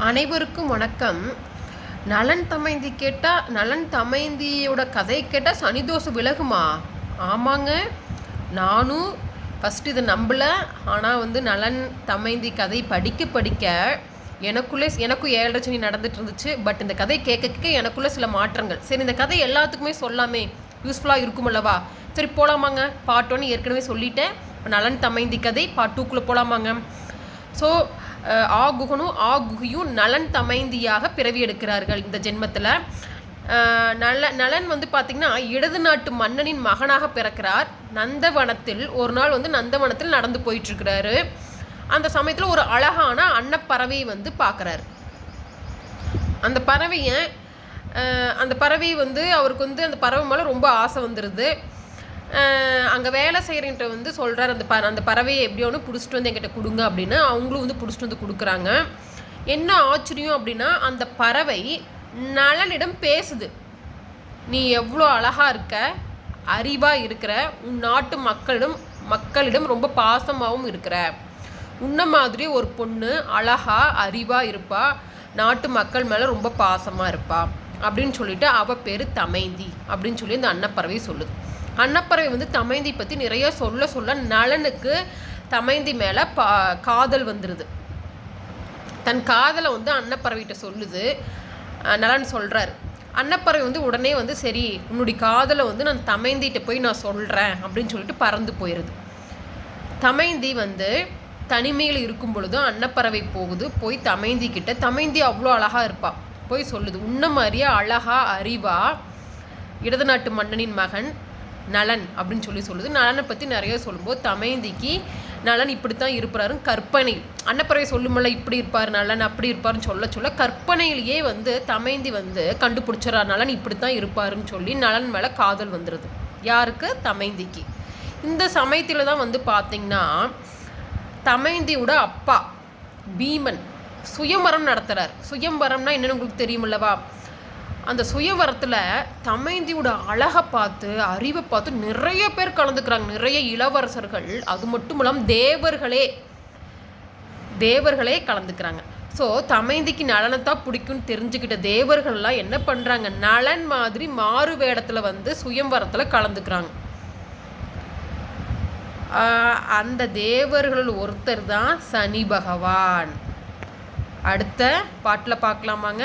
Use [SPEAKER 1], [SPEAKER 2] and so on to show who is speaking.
[SPEAKER 1] அனைவருக்கும் வணக்கம். நலன் தமைந்தி கேட்டால் நலன் தமைந்தியோட கதை கேட்டால் சனிதோஷம் விலகுமா? ஆமாங்க. நானும் ஃபஸ்ட் இதை நம்பலை. ஆனால் வந்து நலன் தமைந்தி கதை படிக்க படிக்க எனக்குள்ளே எனக்கும் ஏழரை சனி நடந்துட்டு இருந்துச்சு. பட் இந்த கதை கேட்க கேட்க எனக்குள்ளே சில மாற்றங்கள். சரி இந்த கதை எல்லாத்துக்குமே சொல்லாமே. யூஸ்ஃபுல்லாக இருக்குமல்லவா சரி போகலாமாங்க பார்ட் ஏற்கனவே சொல்லிட்டேன். நலன் தமைந்தி கதை பார்ட் டூக்குள்ளே போகலாமாங்க ஸோ ஆகுகனும் ஆகுகியும் நலன் தமைந்தியாக பிறவி எடுக்கிறார்கள் இந்த ஜென்மத்தில். நல நலன் வந்து பார்த்திங்கன்னா இடது நாட்டு மன்னனின் மகனாக பிறக்கிறார். நந்தவனத்தில் ஒரு நாள் வந்து நந்தவனத்தில் நடந்து போயிட்டுருக்கிறாரு. அந்த சமயத்தில் ஒரு அழகான அன்னப்பறவையை வந்து பார்க்குறாரு அந்த பறவையை அந்த பறவை வந்து அவருக்கு வந்து அந்த பறவை மேலே ரொம்ப ஆசை வந்துடுது அங்கே வேலை செய்கிறவன்ட்ட வந்து சொல்கிறார் அந்த ப அந்த பறவையை எப்படியோ ஒன்று பிடிச்சிட்டு வந்து எங்கிட்ட கொடுங்க அப்படின்னு அவங்களும் வந்து பிடிச்சிட்டு வந்து கொடுக்குறாங்க. என்ன ஆச்சரியம் அப்படின்னா அந்த பறவை நலனிடம் பேசுது. நீ எவ்வளோ அழகாக இருக்க அறிவாக இருக்கிற உன் நாட்டு மக்களிடம் மக்களிடம் ரொம்ப பாசமாகவும் இருக்கிற. உன்ன மாதிரி ஒரு பொண்ணு அழகா அறிவாக இருப்பா நாட்டு மக்கள் மேலே ரொம்ப பாசமாக இருப்பா. அப்படின்னு சொல்லிட்டு அவள் பேர் தமைந்தி அப்படின்னு சொல்லி அந்த அன்னப்பறவை சொல்லுது. அன்னப்பறவை வந்து தமைந்தி பற்றி நிறைய சொல்ல சொல்ல நலனுக்கு தமைந்தி மேலே பா காதல் வந்துடுது தன் காதலை வந்து அன்னப்பறவைகிட்ட சொல்லுது. நலன் சொல்கிறார் அன்னப்பறவை வந்து உடனே வந்து சரி உன்னுடைய காதலை வந்து நான் தமைந்திட்ட போய் நான் சொல்கிறேன் அப்படின்னு சொல்லிட்டு பறந்து போயிடுது தமைந்தி வந்து தனிமையில் இருக்கும் பொழுதும் அன்னப்பறவை போகுது. போய் தமைந்தி கிட்ட தமைந்தி அவ்வளோ அழகாக இருப்பாள் போய் சொல்லுது உன்ன மாதிரியே அழகா அறிவா இடது நாட்டு மன்னனின் மகன் நலன் அப்படின்னு சொல்லி சொல்லுது. நலனை பற்றி நிறைய சொல்லும்போது தமைந்திக்கு நலன் இப்படி தான் இருப்பாரு கற்பனை. அன்னப்பறவை சொல்லுமல்ல இப்படி இருப்பார் நலன் அப்படி இருப்பாருன்னு சொல்ல சொல்ல கற்பனையிலேயே வந்து தமைந்தி வந்து கண்டுபிடிச்சிடறா நலன் இப்படி தான் இருப்பாருன்னு சொல்லி நலன் மேலே காதல் வந்துடுது யாருக்கு? தமைந்திக்கு இந்த சமயத்தில் தான் வந்து பார்த்தீங்கன்னா தமைந்தியோட அப்பா பீமன் சுயம்பரம் நடத்துகிறார் சுயம்பரம்னா என்னென்னு உங்களுக்கு தெரியுமில்லவா? அந்த சுயவரத்தில் தமைந்தியோட அழகை பார்த்து அறிவை பார்த்து நிறைய பேர் கலந்துக்கிறாங்க. நிறைய இளவரசர்கள். அது மட்டும் இல்லாமல் தேவர்களே. தேவர்களே கலந்துக்கிறாங்க. ஸோ தமைந்திக்கு நலனைத்தான் பிடிக்கும்னு தெரிஞ்சுக்கிட்ட தேவர்கள்லாம் என்ன பண்ணுறாங்க நலன் மாதிரி மாறு வேடத்தில் வந்து சுயம்பரத்தில் கலந்துக்கிறாங்க. அந்த தேவர்கள் ஒருத்தர் தான் சனி பகவான். அடுத்த பாட்டில் பார்க்கலாமாங்க?